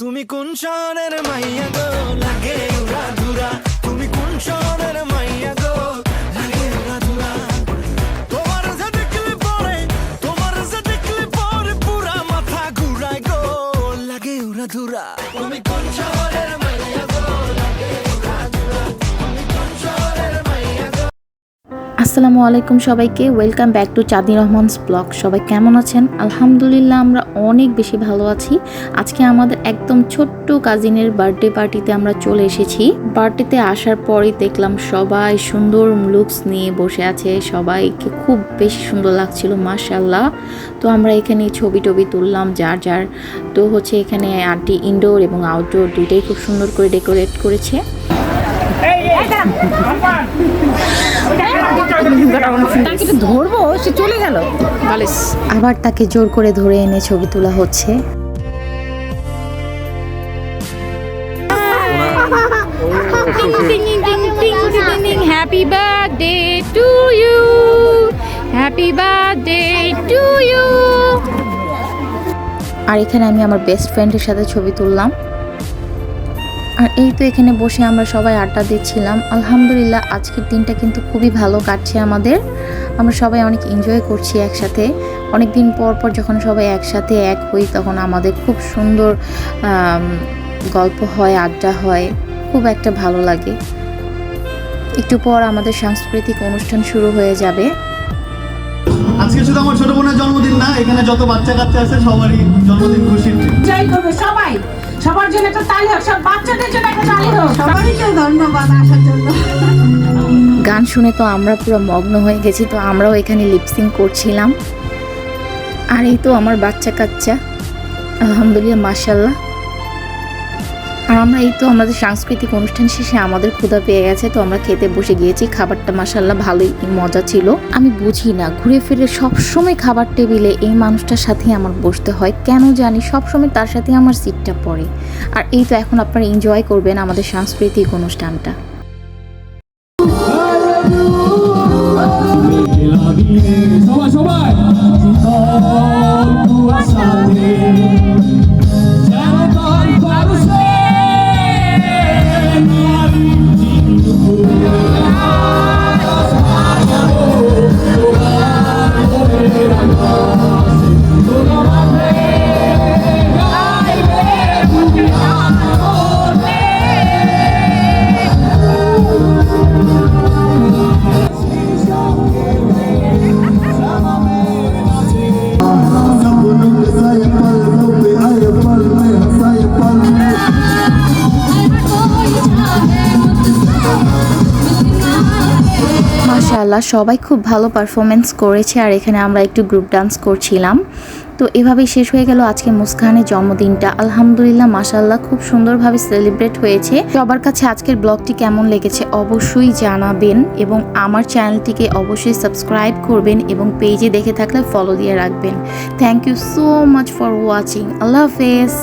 তুমি কোন শহরের মাইয়া গো? লাগে ধুরা। তুমি কোন শহরের মাইয়া গো? লাগে উড়া যে যে মাথা লাগে ধুরা। আসসালামু আলাইকুম সবাইকে। Welcome back to Chandni Rahman's blog. সবাই কেমন আছেন? আলহামদুলিল্লাহ, আমরা অনেক বেশি ভালো আছি। আজকে আমাদের একদম ছোট্ট কাজিনের বার্থডে পার্টিতে আমরা চলে এসেছি। বার্থডেতে আসার পরই দেখলাম সবাই সুন্দর লুকস নিয়ে বসে আছে। সবাইকে খুব বেশি সুন্দর লাগছিল মাশাল্লাহ তো আমরা এখানে ছবি টবি তুললাম, যার যার। তো হচ্ছে এখানে আন্টি ইনডোর এবং আউটডোর দুইটাই খুব সুন্দর করে ডেকোরেট করেছে। ধরবো সে চলে গেল। আবার তাকে জোর করে ধরে এনে ছবি তোলা হচ্ছে। Happy birthday to you happy birthday to you আর এখানে আমি আমার বেস্ট ফ্রেন্ডের সাথে ছবি তুললাম। আর এই তো এখানে বসে আমরা সবাই আড্ডা দিচ্ছিলাম। আলহামদুলিল্লাহ আজকের দিনটা কিন্তু খুবই ভালো কাটছে আমাদের। আমরা সবাই অনেক এনজয় করছি একসাথে। অনেক দিন পর পর যখন সবাই একসাথে এক হই তখন আমাদের খুব সুন্দর গল্প হয় আড্ডা হয়। খুব একটা ভালো লাগে। একটু পর আমাদের সাংস্কৃতিক অনুষ্ঠান শুরু হয়ে যাবে। আজকে শুধু আমার ছোট বোনের জন্মদিন না এখানে যত বাচ্চা কাচ্চা আছে সবারই জন্মদিন করবে সবাই। সবার জন্য একটা তালি হোক সব বাচ্চাদের জন্য একটা তালি হোক। সবাইকে ধন্যবাদ আসার জন্য। গান শুনে তো আমরা পুরো মগ্ন হয়ে গেছি তো আমরাও এখানে লিপসিং করছিলাম। আর এই তো আমার বাচ্চা কাচ্চা আলহামদুলিল্লাহ মাশাল্লাহ আর আমরা এই তো আমাদের সাংস্কৃতিক অনুষ্ঠান শেষে আমাদের ক্ষুধা পেয়ে গেছে, তো আমরা খেতে বসে গিয়েছি, খাবারটা মাসাল্লাহ ভালোই মজা ছিল। আমি বুঝি না, ঘুরে ফিরে সবসময় খাবার টেবিলে এই মানুষটার সাথেই আমার বসতে হয়, কেন জানি সবসময় তার সাথে আমার সিটটা পড়ে। আর এই তো এখন আপনারা এনজয় করবেন আমাদের সাংস্কৃতিক অনুষ্ঠানটা। সবাই সবাই। মাশাআল্লাহ, সবাই খুব ভালো পারফরমেন্স করেছে আর এখানে আমরা একটু গ্রুপ ডান্স করছিলাম। তো এভাবেই শেষ হয়ে গেল আজকে মুস্কানের জন্মদিনটা। আলহামদুলিল্লাহ, মাশাআল্লাহ, খুব সুন্দরভাবে সেলিব্রেট হয়েছে। সবার কাছে আজকের ব্লগটি কেমন লেগেছে অবশ্যই জানাবেন এবং আমার চ্যানেলটিকে অবশ্যই সাবস্ক্রাইব করবেন এবং পেজে দেখে থাকলে ফলো দিয়ে রাখবেন। Thank you so much for watching আল্লাহ হাফেজ।